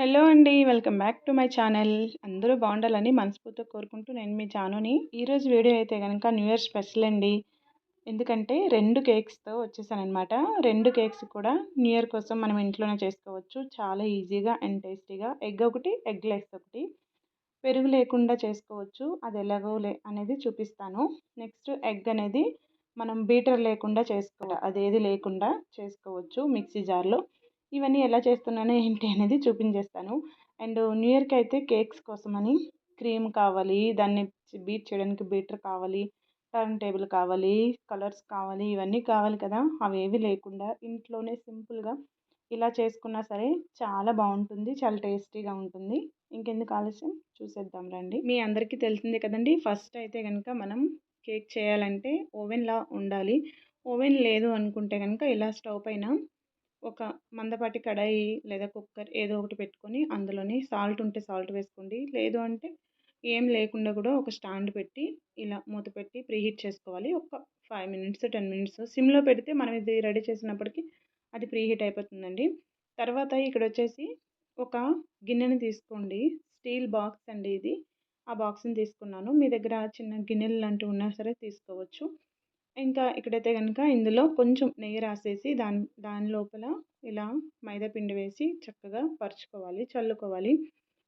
Hello అండి welcome back to my channel. అందరూ బాగుండాలని మనస్ఫూర్తిగా కోరుకుంటూ నేను మీ జానుని. ఈరోజు వీడియో అయితే కనుక న్యూ ఇయర్ స్పెషల్ అండి. ఎందుకంటే రెండు కేక్స్తో వచ్చేసానమాట రెండు కేక్స్ కూడా న్యూ ఇయర్ కోసం మనం ఇంట్లోనే చేసుకోవచ్చు. చాలా ఈజీగా అండ్ టేస్టీగా. ఎగ్ ఒకటి ఎగ్ లెస్ ఒకటి. పెరుగు లేకుండా చేసుకోవచ్చు. అది ఎలాగో లే అనేది చూపిస్తాను. నెక్స్ట్ ఎగ్ అనేది మనం బీటర్ లేకుండా చేసుకోవాలి అదేది లేకుండా చేసుకోవచ్చు మిక్సీ జార్లో. ఇవన్నీ ఎలా చేస్తున్నాను ఏంటి అనేది చూపించేస్తాను. అండ్ న్యూ ఇయర్కి అయితే కేక్స్ కోసమని క్రీమ్ కావాలి దాన్ని బీట్ చేయడానికి బీటర్ కావాలి టర్న్ టేబుల్ కావాలి కలర్స్ కావాలి ఇవన్నీ కావాలి కదా అవేవి లేకుండా ఇంట్లోనే సింపుల్గా ఇలా చేసుకున్నా సరే చాలా బాగుంటుంది చాలా టేస్టీగా ఉంటుంది. ఇంకెందుకు ఆలస్యం? చూసేద్దాం రండి. మీ అందరికీ తెలిసిందే కదండి ఫస్ట్ అయితే కనుక మనం కేక్ చేయాలంటే ఓవెన్లా ఉండాలి. ఓవెన్ లేదు అనుకుంటే కనుక ఇలా స్టవ్ పైన ఒక మందపాటి కడాయి లేదా కుక్కర్ ఏదో ఒకటి పెట్టుకొని అందులోని సాల్ట్ ఉంటే సాల్ట్ వేసుకోండి. లేదు అంటే ఏం లేకుండా కూడా ఒక స్టాండ్ పెట్టి ఇలా మూత పెట్టి ప్రీహీట్ చేసుకోవాలి. ఒక ఫైవ్ మినిట్స్ టెన్ మినిట్స్ సిమ్లో పెడితే మనం ఇది రెడీ చేసినప్పటికీ అది ప్రీహీట్ అయిపోతుందండి. తర్వాత ఇక్కడ వచ్చేసి ఒక గిన్నెని తీసుకోండి. స్టీల్ బాక్స్ అండి ఇది. ఆ బాక్స్ని తీసుకున్నాను. మీ దగ్గర చిన్న గిన్నెలు లాంటివి ఉన్నా సరే తీసుకోవచ్చు. ఇంకా ఇక్కడైతే కనుక ఇందులో కొంచెం నెయ్యి రాసేసి దాని దాని లోపల ఇలా మైదాపిండి వేసి చక్కగా పరుచుకోవాలి చల్లుకోవాలి.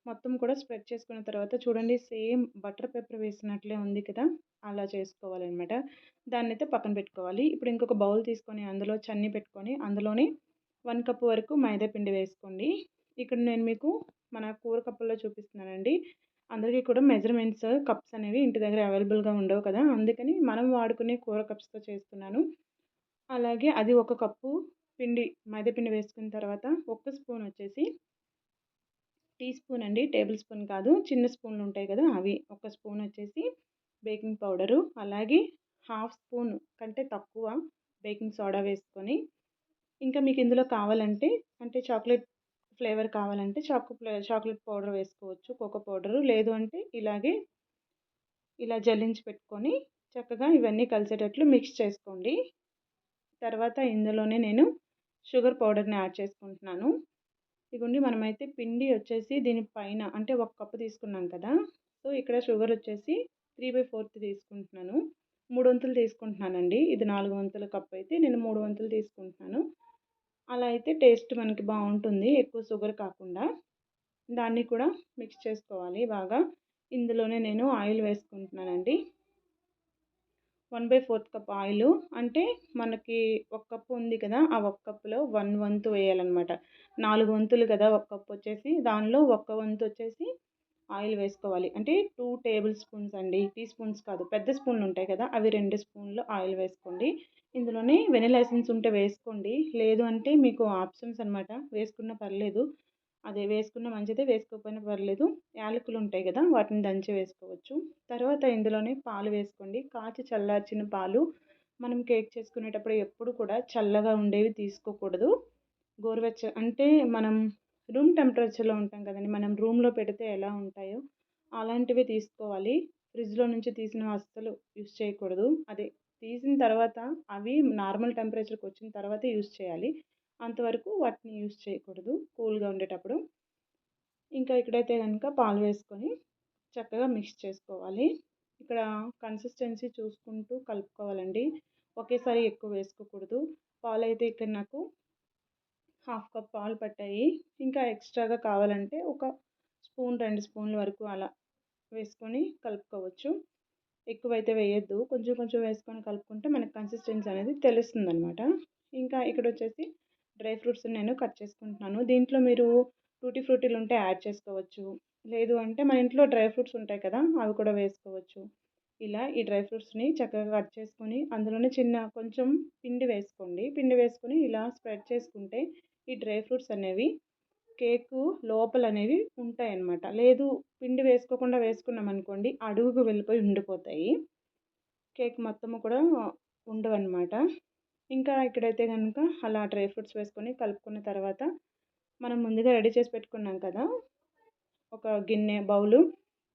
మొత్తం కూడా స్ప్రెడ్ చేసుకున్న తర్వాత చూడండి సేమ్ బటర్ పేపర్ వేసినట్లే ఉంది కదా అలా చేసుకోవాలన్నమాట. దాన్ని అయితే పక్కన పెట్టుకోవాలి. ఇప్పుడు ఇంకొక బౌల్ తీసుకొని అందులో చన్ని పెట్టుకొని అందులోనే వన్ కప్ వరకు మైదా పిండి వేసుకోండి. ఇక్కడ నేను మీకు మన కూర కప్పుల్లో చూపిస్తున్నానండి. అందరికీ కూడా మెజర్మెంట్స్ కప్స్ అనేవి ఇంటి దగ్గర అవైలబుల్గా ఉండవు కదా! అందుకని మనం వాడుకునే కూర కప్స్తో చేస్తున్నాను. అలాగే అది ఒక కప్పు పిండి మైదాపిండి వేసుకున్న తర్వాత ఒక్క స్పూన్ వచ్చేసి టీ స్పూన్ అండి టేబుల్ స్పూన్ కాదు చిన్న స్పూన్లు ఉంటాయి కదా అవి. ఒక స్పూన్ వచ్చేసి బేకింగ్ పౌడరు అలాగే హాఫ్ స్పూన్ కంటే తక్కువ బేకింగ్ సోడా వేసుకొని. ఇంకా మీకు ఇందులో కావాలంటే అంటే చాక్లెట్ ఫ్లేవర్ కావాలంటే చాకు చాక్లెట్ పౌడర్ వేసుకోవచ్చు కోకో పౌడరు. లేదు అంటే ఇలాగే ఇలా జల్లించి పెట్టుకొని చక్కగా ఇవన్నీ కలిసేటట్లు మిక్స్ చేసుకోండి. తర్వాత ఇందులోనే నేను షుగర్ పౌడర్ని యాడ్ చేసుకుంటున్నాను. ఇదిగోండి మనమైతే పిండి వచ్చేసి దీని పైన అంటే ఒక కప్పు తీసుకున్నాం కదా. సో ఇక్కడ షుగర్ వచ్చేసి త్రీ బై ఫోర్త్ తీసుకుంటున్నాను. మూడు వంతులు తీసుకుంటున్నానండి. ఇది నాలుగు వంతుల కప్పు అయితే నేను మూడు వంతులు తీసుకుంటున్నాను. అలా అయితే టేస్ట్ మనకి బాగుంటుంది. ఎక్కువ షుగర్ కాకుండా. దాన్ని కూడా మిక్స్ చేసుకోవాలి బాగా. ఇందులోనే నేను ఆయిల్ వేసుకుంటున్నానండి. One by fourth cup oil. అంటే మనకి ఒక కప్పు ఉంది కదా ఆ ఒక కప్పులో వన్ వంతు వేయాలన్నమాట. నాలుగు వంతులు కదా ఒక కప్పు వచ్చేసి. దానిలో ఒక్క వంతు వచ్చేసి ఆయిల్ వేసుకోవాలి. అంటే టూ టేబుల్ స్పూన్స్ అండి. టీ స్పూన్స్ కాదు పెద్ద స్పూన్లు ఉంటాయి కదా అవి రెండు స్పూన్లు ఆయిల్ వేసుకోండి. ఇందులోనే వెనిలా ఎసెన్స్ ఉంటే వేసుకోండి. లేదు అంటే మీకు ఆప్షన్స్ అనమాట వేసుకున్న పర్లేదు. అదే వేసుకున్న మంచిదే వేసుకోకపోయినా పర్లేదు. యాలకులు ఉంటాయి కదా వాటిని దంచి వేసుకోవచ్చు. తర్వాత ఇందులోనే పాలు వేసుకోండి. కాచి చల్లార్చిన పాలు మనం కేక్ చేసుకునేటప్పుడు ఎప్పుడు కూడా చల్లగా ఉండేవి తీసుకోకూడదు. గోరువెచ్చ అంటే మనం రూమ్ టెంపరేచర్లో ఉంటాం కదండి మనం రూమ్లో పెడితే ఎలా ఉంటాయో అలాంటివి తీసుకోవాలి. ఫ్రిడ్జ్లో నుంచి తీసిన అస్సలు యూస్ చేయకూడదు. అదే తీసిన తర్వాత అవి నార్మల్ టెంపరేచర్కి వచ్చిన తర్వాత యూస్ చేయాలి. అంతవరకు వాటిని యూస్ చేయకూడదు కూల్గా ఉండేటప్పుడు. ఇంకా ఇక్కడైతే కనుక పాలు వేసుకొని చక్కగా మిక్స్ చేసుకోవాలి. ఇక్కడ కన్సిస్టెన్సీ చూసుకుంటూ కలుపుకోవాలండి. ఒకేసారి ఎక్కువ వేసుకోకూడదు. పాలు అయితే ఇక్కడ నాకు హాఫ్ కప్ పాలు పట్టాయి. ఇంకా ఎక్స్ట్రాగా కావాలంటే ఒక స్పూన్ రెండు స్పూన్ల వరకు అలా వేసుకొని కలుపుకోవచ్చు. ఎక్కువైతే వేయద్దు. కొంచెం కొంచెం వేసుకొని కలుపుకుంటే మనకి కన్సిస్టెన్సీ అనేది తెలుస్తుంది అనమాట ఇంకా ఇక్కడ వచ్చేసి డ్రై ఫ్రూట్స్ నేను కట్ చేసుకుంటున్నాను. దీంట్లో మీరు టూటీ ఫ్రూటీలు ఉంటే యాడ్ చేసుకోవచ్చు. లేదు అంటే మన ఇంట్లో డ్రై ఫ్రూట్స్ ఉంటాయి కదా అవి కూడా వేసుకోవచ్చు. ఇలా ఈ డ్రై ఫ్రూట్స్ని చక్కగా కట్ చేసుకొని అందులోనే చిన్న కొంచెం పిండి వేసుకోండి. పిండి వేసుకొని ఇలా స్ప్రెడ్ చేసుకుంటే ఈ డ్రై ఫ్రూట్స్ అనేవి కేకు లోపల అనేవి ఉంటాయి అన్నమాట లేదు పిండి వేసుకోకుండా వేసుకున్నాం అనుకోండి అడుగుకు వెళ్ళిపోయి ఉండిపోతాయి. కేక్ మొత్తము కూడా ఉండవన్నమాట. ఇంకా ఇక్కడైతే కనుక అలా డ్రై ఫ్రూట్స్ వేసుకొని కలుపుకున్న తర్వాత మనం ముందుగా రెడీ చేసి పెట్టుకున్నాం కదా ఒక గిన్నె బౌలు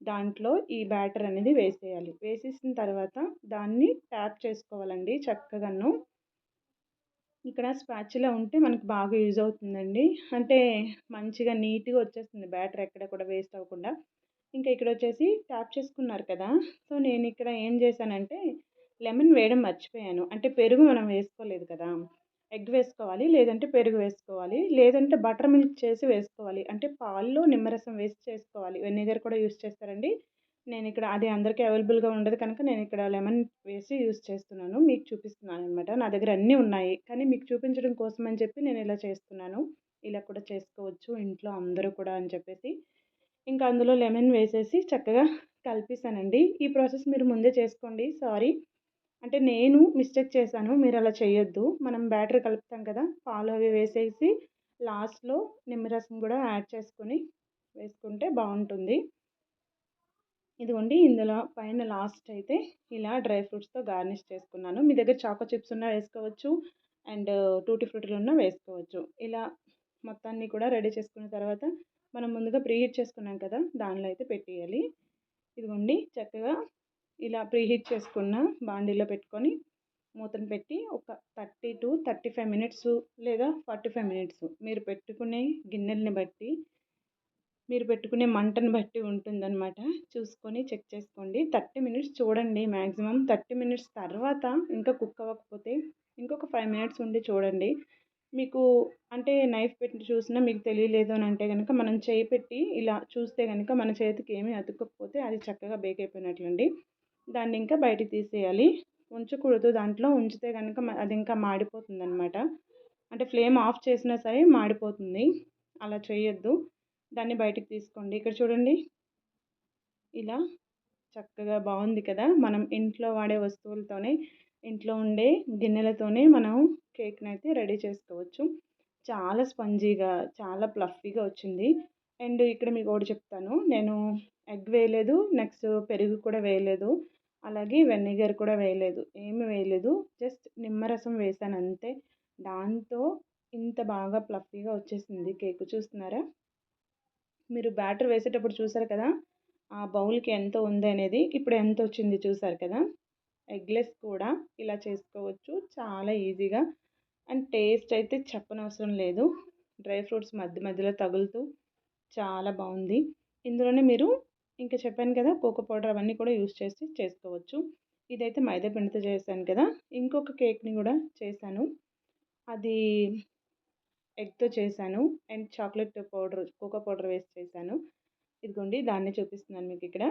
దాంట్లో ఈ బ్యాటర్ అనేది వేసేయాలి. వేసేసిన తర్వాత దాన్ని ట్యాప్ చేసుకోవాలండి చక్కగాను. ఇక్కడ స్పాచులా ఉంటే మనకు బాగా యూజ్ అవుతుందండి. అంటే మంచిగా నీట్గా వచ్చేస్తుంది. బ్యాటర్ ఎక్కడ కూడా వేస్ట్ అవ్వకుండా. ఇంకా ఇక్కడ వచ్చేసి ట్యాప్ చేసుకున్నారు కదా. సో నేను ఇక్కడ ఏం చేశానంటే లెమన్ వేయడం మర్చిపోయాను. అంటే పెరుగు మనం వేసుకోలేదు కదా. ఎగ్ వేసుకోవాలి లేదంటే పెరుగు వేసుకోవాలి లేదంటే బటర్ మిల్క్ చేసి వేసుకోవాలి. అంటే పాల్లో నిమ్మరసం వేసి చేసుకోవాలి. వెనిగర్ కూడా యూస్ చేస్తారండి. నేను ఇక్కడ అది అందరికీ అవైలబుల్గా ఉండదు కనుక నేను ఇక్కడ లెమన్ వేసి యూస్ చేస్తున్నాను. మీకు చూపిస్తున్నాను అనమాట నా దగ్గర అన్నీ ఉన్నాయి. కానీ మీకు చూపించడం కోసం అని చెప్పి నేను ఇలా చేస్తున్నాను. ఇలా కూడా చేసుకోవచ్చు ఇంట్లో అందరూ కూడా అని చెప్పేసి. ఇంకా అందులో లెమన్ వేసేసి చక్కగా కలిపిస్తానండి ఈ ప్రాసెస్ మీరు ముందే చేసుకోండి. సారీ. అంటే నేను మిస్టేక్ చేశాను మీరు అలా చేయొద్దు. మనం బ్యాటర్ కలుపుతాం కదా పాలు అవి వేసేసి లాస్ట్లో నిమ్మరసం కూడా యాడ్ చేసుకొని వేసుకుంటే బాగుంటుంది. ఇదిగోండి ఇందులో పైన లాస్ట్ అయితే ఇలా డ్రై ఫ్రూట్స్తో గార్నిష్ చేసుకున్నాను. మీ దగ్గర చాకో చిప్స్ ఉన్నా వేసుకోవచ్చు అండ్ టూటీ ఫ్రూటీలు ఉన్నా వేసుకోవచ్చు. ఇలా మొత్తాన్ని కూడా రెడీ చేసుకున్న తర్వాత మనం ముందుగా ప్రీహీట్ చేసుకున్నాం కదా దానిలో అయితే పెట్టేయాలి. ఇదిగోండి చక్కగా ఇలా ప్రీహీట్ చేసుకున్న బాండీలో పెట్టుకొని మూతను పెట్టి ఒక thirty to thirty five minutes లేదా ఫార్టీ ఫైవ్ మినిట్స్ మీరు పెట్టుకునే గిన్నెల్ని బట్టి మీరు పెట్టుకునే మంటను బట్టి ఉంటుందన్నమాట. చూసుకొని చెక్ చేసుకోండి. థర్టీ మినిట్స్ చూడండి మ్యాక్సిమం థర్టీ మినిట్స్ తర్వాత ఇంకా కుక్ అవ్వకపోతే ఇంకొక ఫైవ్ మినిట్స్ ఉండి చూడండి. మీకు అంటే నైఫ్ పెట్టి చూసినా మీకు తెలియలేదు అని అంటే కనుక మనం చేయి పెట్టి ఇలా చూస్తే కనుక మన చేతికి ఏమీ అతుక్కపోతే అది చక్కగా బేక్ అయిపోయినట్లండి. దాన్ని ఇంకా బయటికి తీసేయాలి. ఉంచకూడదు దాంట్లో. ఉంచితే కనుక అది ఇంకా మాడిపోతుంది అనమాట అంటే ఫ్లేమ్ ఆఫ్ చేసినా సరే మాడిపోతుంది. అలా చేయొద్దు. దాన్ని బయటికి తీసుకోండి. ఇక్కడ చూడండి. ఇలా చక్కగా బాగుంది కదా. మనం ఇంట్లో వాడే వస్తువులతోనే ఇంట్లో ఉండే గిన్నెలతోనే మనం కేక్ని అయితే రెడీ చేసుకోవచ్చు. చాలా స్పంజీగా చాలా ప్లఫీగా వచ్చింది. అండ్ ఇక్కడ మీకు ఒకటి చెప్తాను. నేను ఎగ్ వేయలేదు. నెక్స్ట్ పెరుగు కూడా వేయలేదు. అలాగే వెనిగర్ కూడా వేయలేదు. ఏమి వేయలేదు. జస్ట్ నిమ్మరసం వేసాను అంతే దాంతో ఇంత బాగా ప్లఫీగా వచ్చేసింది. కేక్ చూస్తున్నారా? మీరు బ్యాటర్ వేసేటప్పుడు చూసారు కదా? ఆ బౌల్కి ఎంత ఉంది అనేది ఇప్పుడు ఎంత వచ్చింది చూసారు కదా? ఎగ్లెస్ కూడా ఇలా చేసుకోవచ్చు. చాలా ఈజీగా. అండ్ టేస్ట్ అయితే చెప్పనవసరం లేదు. డ్రై ఫ్రూట్స్ మధ్య మధ్యలో తగులుతూ చాలా బాగుంది. ఇందులోనే మీరు ఇంకా చెప్పాను కదా కోకో పౌడర్ అవన్నీ కూడా యూస్ చేసి చేసుకోవచ్చు. ఇదైతే మైదా పిండితో చేశాను కదా ఇంకొక కేక్ని కూడా చేశాను. అది ఎగ్తో చేశాను and chocolate powder cocoa powder వేసి చేశాను. ఇదిగోండి దాన్ని చూపిస్తున్నాను మీకు ఇక్కడ.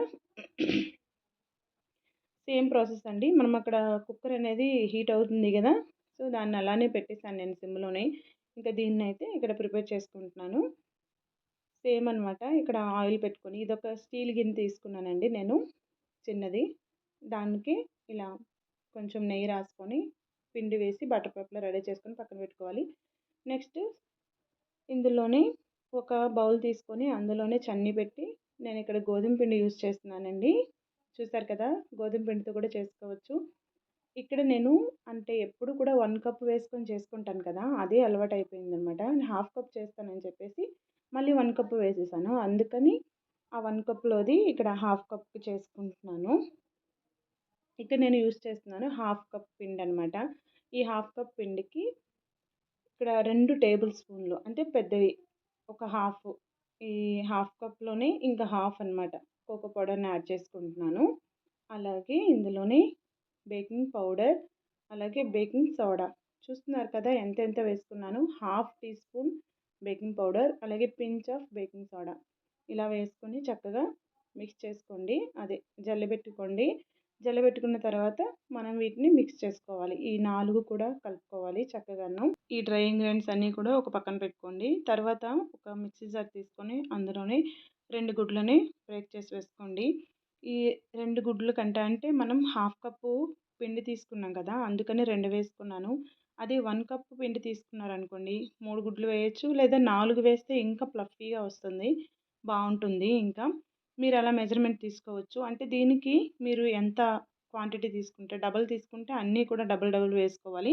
సేమ్ ప్రాసెస్ అండి. మనం అక్కడ కుక్కర్ అనేది హీట్ అవుతుంది కదా సో దాన్ని అలానే పెట్టేశాను నేను సిమ్లోనే. ఇంకా దీన్ని అయితే ఇక్కడ ప్రిపేర్ చేసుకుంటున్నాను. సేమ్ అనమాట ఇక్కడ ఆయిల్ పెట్టుకొని ఇదొక స్టీల్ గిన్నె తీసుకున్నానండి నేను చిన్నది. దానికి ఇలా కొంచెం నెయ్యి రాసుకొని పిండి వేసి బటర్ పేపర్లో రెడీ చేసుకొని పక్కన పెట్టుకోవాలి. నెక్స్ట్ ఇందులోనే ఒక బౌల్ తీసుకొని అందులోనే చన్నీ పెట్టి నేను ఇక్కడ గోధుమ పిండి యూజ్ చేస్తున్నానండి. చూసారు కదా గోధుమ పిండితో కూడా చేసుకోవచ్చు. ఇక్కడ నేను అంటే ఎప్పుడు కూడా వన్ కప్ వేసుకొని చేసుకుంటాను కదా అదే అలవాటు అయిపోయింది అనమాట హాఫ్ కప్ చేస్తానని చెప్పేసి మళ్ళీ వన్ కప్ వేసేసాను. అందుకని ఆ వన్ కప్లోది ఇక్కడ హాఫ్ కప్ చేసుకుంటున్నాను. ఇక్కడ నేను యూస్ చేస్తున్నాను హాఫ్ కప్ పిండి అనమాట ఈ హాఫ్ కప్ పిండికి ఇక్కడ రెండు టేబుల్ స్పూన్లు అంటే పెద్దవి ఒక హాఫ్ ఈ హాఫ్ కప్లోనే ఇంకా హాఫ్ అనమాట కోకో పౌడర్ని యాడ్ చేసుకుంటున్నాను. అలాగే ఇందులోనే బేకింగ్ పౌడర్ అలాగే బేకింగ్ సోడా. చూస్తున్నారు కదా ఎంత ఎంత వేసుకున్నాను? Half tea spoon baking powder అలాగే పించ్ ఆఫ్ బేకింగ్ సోడా. ఇలా వేసుకొని చక్కగా మిక్స్ చేసుకోండి. అదే జల్లబెట్టుకోండి జల్లబెట్టుకున్న తర్వాత మనం వీటిని మిక్స్ చేసుకోవాలి. ఈ నాలుగు కూడా కలుపుకోవాలి చక్కగాను. ఈ డ్రై ఇంగ్రీడియంట్స్ అన్నీ కూడా ఒక పక్కన పెట్టుకోండి. తర్వాత ఒక మిక్సీ జార్ తీసుకొని అందులోనే రెండు గుడ్లని బ్రేక్ చేసి వేసుకోండి. ఈ రెండు గుడ్లు కంటే అంటే మనం హాఫ్ కప్పు పిండి తీసుకున్నాం కదా అందుకని రెండు వేసుకున్నాను. అదే వన్ కప్ పిండి తీసుకున్నారనుకోండి మూడు గుడ్లు వేయచ్చు లేదా నాలుగు వేస్తే ఇంకా ఫ్లఫీగా వస్తుంది బాగుంటుంది ఇంకా. మీరు అలా మెజర్మెంట్ తీసుకోవచ్చు. అంటే దీనికి మీరు ఎంత క్వాంటిటీ తీసుకుంటే డబల్ తీసుకుంటే అన్నీ కూడా డబల్ డబల్ వేసుకోవాలి.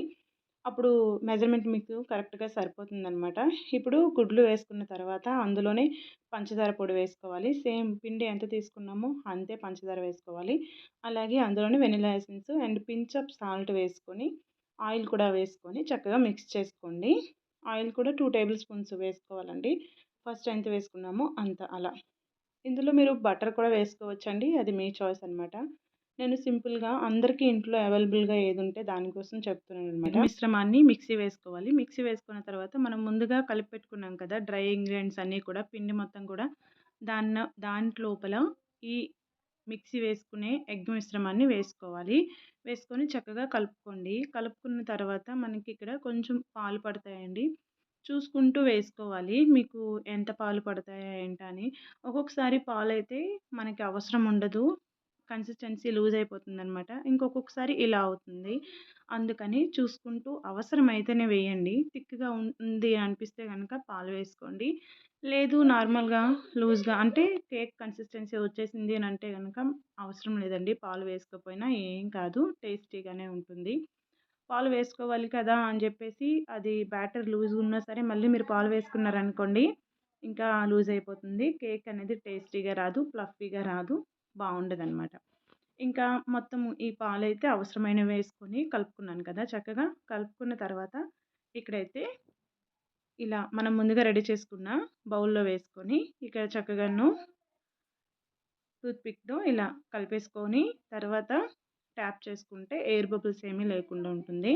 అప్పుడు మెజర్మెంట్ మీకు కరెక్ట్గా సరిపోతుందనమాట. ఇప్పుడు గుడ్లు వేసుకున్న తర్వాత అందులోనే పంచదార పొడి వేసుకోవాలి. సేమ్ పిండి ఎంత తీసుకున్నామో అంతే పంచదార వేసుకోవాలి. అలాగే అందులోనే vanilla essence and pinch of salt వేసుకొని ఆయిల్ కూడా వేసుకొని చక్కగా మిక్స్ చేసుకోండి. ఆయిల్ కూడా టూ టేబుల్ స్పూన్స్ వేసుకోవాలండి. ఫస్ట్ ఎంత వేసుకున్నామో అంత అలా. ఇందులో మీరు బటర్ కూడా వేసుకోవచ్చండి. అది మీ చాయిస్ అనమాట నేను సింపుల్గా అందరికీ ఇంట్లో అవైలబుల్గా ఏది ఉంటే దానికోసం చెప్తున్నాను అనమాట మిశ్రమాన్ని మిక్సీ వేసుకోవాలి. మిక్సీ వేసుకున్న తర్వాత మనం ముందుగా కలిపి పెట్టుకున్నాం కదా డ్రై ఇంగ్రీడియంట్స్ అన్నీ కూడా పిండి మొత్తం కూడా దాన్ని దాంట్లోపల ఈ మిక్సీ వేసుకునే ఎగ్ మిశ్రమాన్ని వేసుకోవాలి. వేసుకొని చక్కగా కలుపుకోండి. కలుపుకున్న తర్వాత మనకి ఇక్కడ కొంచెం పాలు పడతాయండి. చూసుకుంటూ వేసుకోవాలి. మీకు ఎంత పాలు పడతాయా ఏంటని ఒక్కొక్కసారి పాలు అయితే మనకి అవసరం ఉండదు. కన్సిస్టెన్సీ లూజ్ అయిపోతుంది అనమాట ఇంకొకసారి ఇలా అవుతుంది. అందుకని చూసుకుంటూ అవసరమైతేనే వేయండి. థిక్గా ఉంది అనిపిస్తే కనుక పాలు వేసుకోండి. లేదు నార్మల్గా లూజ్గా అంటే కేక్ కన్సిస్టెన్సీ వచ్చేసింది అని అంటే కనుక అవసరం లేదండి. పాలు వేసుకోపోయినా ఏం కాదు. టేస్టీగానే ఉంటుంది. పాలు వేసుకోవాలి కదా అని చెప్పేసి అది బ్యాటర్ లూజ్ ఉన్నా సరే మళ్ళీ మీరు పాలు వేసుకున్నారనుకోండి ఇంకా లూజ్ అయిపోతుంది. కేక్ అనేది టేస్టీగా రాదు ఫ్లఫీగా రాదు. బాగుండదు అనమాట ఇంకా మొత్తం ఈ పాలు అయితే అవసరమైనవి వేసుకొని కలుపుకున్నాను కదా చక్కగా. కలుపుకున్న తర్వాత ఇక్కడైతే ఇలా మనం ముందుగా రెడీ చేసుకున్న బౌల్లో వేసుకొని ఇక్కడ చక్కగాను టూత్పిక్తో ఇలా కలిపేసుకొని తర్వాత ట్యాప్ చేసుకుంటే ఎయిర్ బబుల్స్ ఏమీ లేకుండా ఉంటుంది.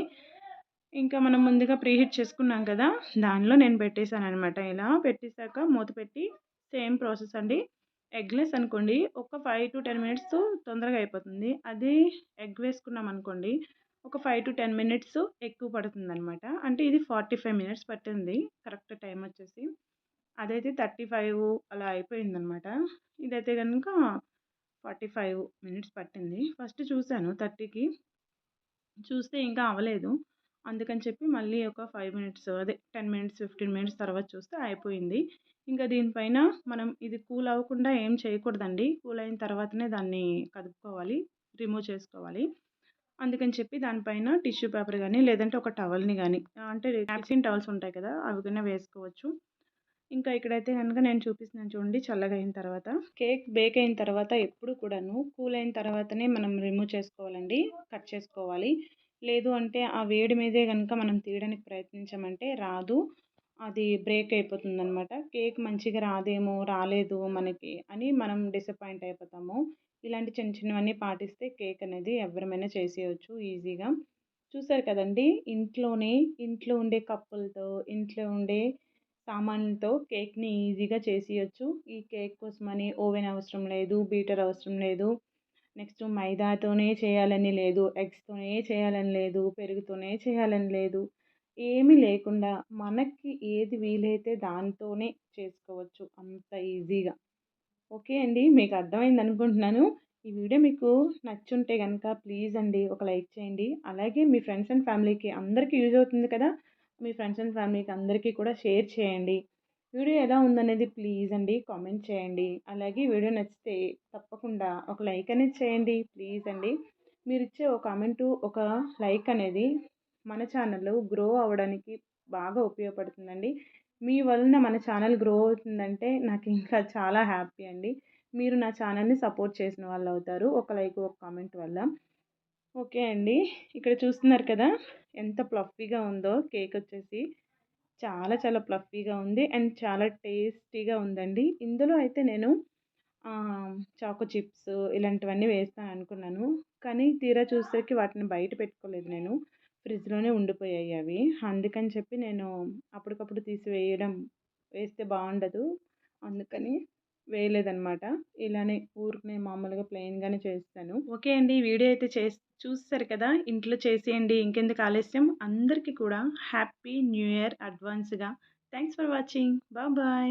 ఇంకా మనం ముందుగా ప్రీహీట్ చేసుకున్నాం కదా దానిలో నేను పెట్టేశాను అనమాట ఇలా పెట్టేశాక మూత పెట్టి సేమ్ ప్రాసెస్ అండి. ఎగ్లెస్ అనుకోండి ఒక ఫైవ్ టు టెన్ మినిట్స్ తొందరగా అయిపోతుంది. అదే ఎగ్ వేసుకున్నాం అనుకోండి ఒక ఫైవ్ టు టెన్ మినిట్స్ ఎక్కువ పడుతుంది అనమాట అంటే ఇది ఫార్టీ ఫైవ్ మినిట్స్ పట్టింది కరెక్ట్ టైం వచ్చేసి. అదైతే థర్టీ ఫైవ్ అలా అయిపోయిందనమాట ఇదైతే కనుక ఫార్టీ ఫైవ్ మినిట్స్ పట్టింది. ఫస్ట్ చూశాను థర్టీకి. చూస్తే ఇంకా అవ్వలేదు. అందుకని చెప్పి మళ్ళీ ఒక ఫైవ్ మినిట్స్ అదే టెన్ మినిట్స్ ఫిఫ్టీన్ మినిట్స్ తర్వాత చూస్తే అయిపోయింది. ఇంకా దీనిపైన మనం ఇది కూల్ అవ్వకుండా ఏం చేయకూడదండి. కూల్ అయిన తర్వాతనే దాన్ని కదుపుకోవాలి రిమూవ్ చేసుకోవాలి. అందుకని చెప్పి దానిపైన టిష్యూ పేపర్ కానీ లేదంటే ఒక టవల్ని కానీ అంటే నాప్కిన్ టవల్స్ ఉంటాయి కదా అవి కానీ వేసుకోవచ్చు. ఇంకా ఇక్కడైతే కనుక నేను చూపిస్తున్నాను చూడండి చల్లగా అయిన తర్వాత. కేక్ బేక్ అయిన తర్వాత ఎప్పుడు కూడాను కూల్ అయిన తర్వాతనే మనం రిమూవ్ చేసుకోవాలండి కట్ చేసుకోవాలి. లేదు అంటే ఆ వేడి మీదే కనుక మనం తీయడానికి ప్రయత్నించామంటే రాదు. అది బ్రేక్ అయిపోతుంది అనమాట కేక్ మంచిగా రాదేమో రాలేదు మనకి అని మనం డిసప్పాయింట్ అయిపోతాము. ఇలాంటి చిన్న చిన్నవన్నీ పాటిస్తే కేక్ అనేది ఎవరమైనా చేసేయచ్చు ఈజీగా. చూసారు కదండి ఇంట్లోనే ఇంట్లో ఉండే కప్పులతో ఇంట్లో ఉండే సామాన్లతో కేక్ని ఈజీగా చేసేయచ్చు. ఈ కేక్ కోసమని ఓవెన్ అవసరం లేదు బీటర్ అవసరం లేదు. నెక్స్ట్ మైదాతోనే చేయాలని లేదు ఎగ్స్తోనే చేయాలని లేదు పెరుగుతోనే చేయాలని లేదు. ఏమీ లేకుండా మనకి ఏది వీలైతే దాంతోనే చేసుకోవచ్చు. అంత ఈజీగా. ఓకే అండి మీకు అర్థమైంది అనుకుంటున్నాను. ఈ వీడియో మీకు నచ్చుంటే కనుక ప్లీజ్ అండి ఒక లైక్ చేయండి. అలాగే మీ ఫ్రెండ్స్ అండ్ ఫ్యామిలీకి అందరికీ యూజ్ అవుతుంది కదా మీ ఫ్రెండ్స్ అండ్ ఫ్యామిలీకి అందరికీ కూడా షేర్ చేయండి. వీడియో ఎలా ఉందనేది ప్లీజ్ అండి కామెంట్ చేయండి. అలాగే వీడియో నచ్చితే తప్పకుండా ఒక లైక్ అనేది చేయండి ప్లీజ్ అండి. మీరు ఇచ్చే ఒక కామెంటు ఒక లైక్ అనేది మన ఛానల్ గ్రో అవ్వడానికి బాగా ఉపయోగపడుతుందండి. మీ వలన మన ఛానల్ గ్రో అవుతుందంటే నాకు ఇంకా చాలా హ్యాపీ అండి. మీరు నా ఛానల్ని సపోర్ట్ చేసిన వాళ్ళు అవుతారు. ఒక లైక్ ఒక కామెంట్ వల్ల. ఓకే అండి. ఇక్కడ చూస్తున్నారు కదా ఎంత ప్లఫీగా ఉందో కేక్ వచ్చేసి. చాలా చాలా ప్లఫీగా ఉంది. అండ్ చాలా టేస్టీగా ఉందండి. ఇందులో అయితే నేను చాకో చిప్స్ ఇలాంటివన్నీ వేస్తాను అనుకున్నాను. కానీ తీరా చూసేసరికి వాటిని బయట పెట్టుకోలేదు నేను. ఫ్రిడ్జ్లోనే ఉండిపోయాయి అవి. అందుకని చెప్పి నేను అప్పటికప్పుడు తీసి వేయడం వేస్తే బాగుండదు. అందుకని వేయలేదనమాట ఇలానే ఊరికనే మామూలుగా ప్లెయిన్గానే చేస్తాను. ఓకే అండి వీడియో అయితే చే చూస్తారు కదా ఇంట్లో చేసేయండి ఇంకెందుకు ఆలస్యం. అందరికీ కూడా హ్యాపీ న్యూ ఇయర్ అడ్వాన్స్గా. Thanks for watching. బాయ్.